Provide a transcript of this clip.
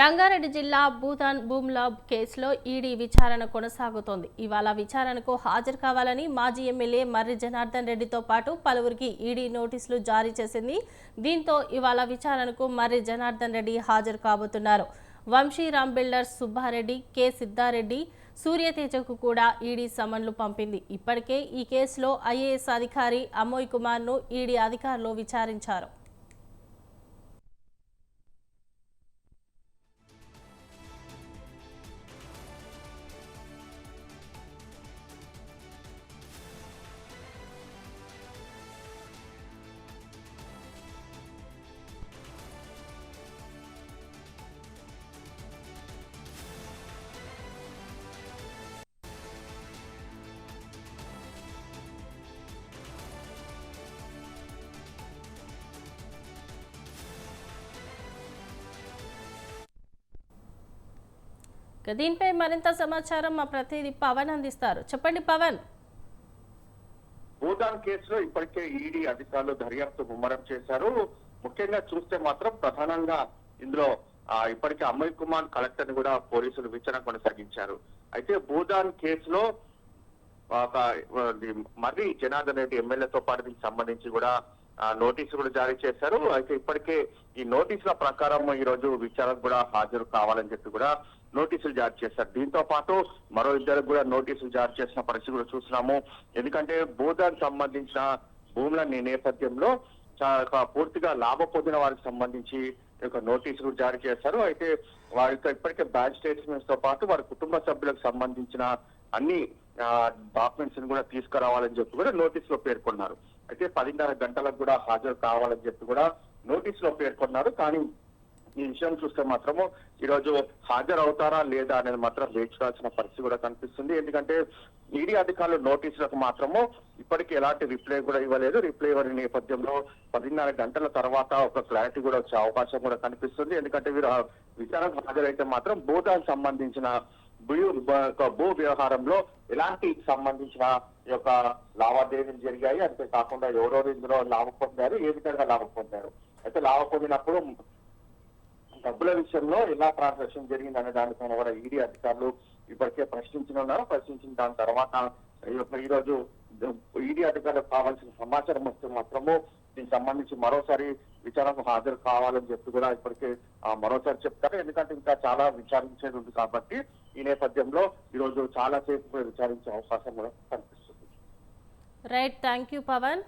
రంగారెడ్డి జిల్లా భూతాన్ భూమ్లా కేసులో ఈడీ విచారణ కొనసాగుతోంది. ఇవాళ విచారణకు హాజరు కావాలని మాజీ ఎమ్మెల్యే మర్రి జనార్దన్ రెడ్డితో పాటు పలువురికి ఈడీ నోటీసులు జారీ చేసింది. దీంతో ఇవాళ విచారణకు మర్రి జనార్దన్ రెడ్డి హాజరు కాబోతున్నారు. Vamsiram builders Subbareddy K. Siddha Reddy సూర్యతేజకు కూడా ఈడీ సమన్లు పంపింది. ఇప్పటికే ఈ కేసులో ఐఏఎస్ అధికారి అమోయ్ కుమార్ను ఈడీ అధికారులు విచారించారు. దీనిపై మరింత సమాచారం మా ప్రతినిధి పవన్ అందిస్తారు. చెప్పండి పవన్. భూటాన్ కేసులో ఇప్పటికే ఈడీ అధికారులు దర్యాప్తు ముమ్మరం చేశారు. ముఖ్యంగా చూస్తే మాత్రం ప్రధానంగా ఇందులో ఇప్పటికే అమయ్ కుమార్ కలెక్టర్ కూడా పోలీసులు విచారణ కొనసాగించారు. అయితే భూటాన్ కేసులో ఒక మర్రి జనార్దన్ రెడ్డి ఎమ్మెల్యేతో పాటు దీనికి సంబంధించి కూడా నోటీసు కూడా జారీ చేశారు. అయితే ఇప్పటికే ఈ నోటీసుల ప్రకారం ఈ రోజు విచారణకు కూడా హాజరు కావాలని చెప్పి కూడా నోటీసులు జారీ చేశారు. దీంతో పాటు మరో ఇద్దరికి కూడా నోటీసులు జారీ చేసిన పరిస్థితి కూడా చూస్తున్నాము. ఎందుకంటే భూదానికి సంబంధించిన భూముల నేపథ్యంలో చా- ఒక పూర్తిగా లాభ పొందిన వారికి సంబంధించి యొక్క నోటీసులు జారీ చేశారు. అయితే వారితో ఇప్పటికే బ్యాంక్ స్టేట్మెంట్స్తో పాటు వారి కుటుంబ సభ్యులకు సంబంధించిన అన్ని డాక్యుమెంట్స్ని కూడా తీసుకురావాలని చెప్పి కూడా నోటీసులో పేర్కొన్నారు. అయితే పదిన్నర గంటలకు కూడా హాజరు కావాలని చెప్పి కూడా నోటీసులో పేర్కొన్నారు. కానీ ఈ విషయం చూస్తే మాత్రము ఈరోజు హాజరవుతారా లేదా అనేది మాత్రం వేచి చూడాల్సిన పరిస్థితి కూడా కనిపిస్తుంది. ఎందుకంటే ఈడీ అధికారులు నోటీసులకు మాత్రము ఇప్పటికీ ఎలాంటి రిప్లై కూడా ఇవ్వలేదు. రిప్లై ఇవ్వని నేపథ్యంలో పదిన్నర గంటల తర్వాత ఒక క్లారిటీ కూడా వచ్చే అవకాశం కూడా కనిపిస్తుంది. ఎందుకంటే వీరు విచారణకు హాజరైతే మాత్రం భూటాన్ సంబంధించిన భూ భూ వ్యవహారంలో ఎలాంటి సంబంధించిన యొక్క లావాదేవీలు జరిగాయి. అంతే కాకుండా ఎవరెవరు ఇందులో లాభం పొందారు ఏ విధంగా లాభం పొందారు. అయితే లాభం పొందినప్పుడు డబ్బుల విషయంలో ఎలా ట్రాన్సాక్షన్ జరిగింది అనే దానిపైన కూడా ఈడీ అధికారులు ఇప్పటికే ప్రశ్నించిన ఉన్నారు. ప్రశ్నించిన దాని తర్వాత ఈ యొక్క రోజు ఈడీ అధికారులకు కావాల్సిన సమాచారం వస్తే మాత్రము దీనికి సంబంధించి మరోసారి విచారణకు హాజరు కావాలని చెప్పి కూడా ఇప్పటికే ఆ, మరోసారి చెప్తారు. ఎందుకంటే ఇంకా చాలా విచారించేది ఉంది కాబట్టి ఈ నేపథ్యంలో ఈ రోజు చాలా సేపు విచారించే అవకాశం కూడా కనిపిస్తుంది. Right, thank you Pavan.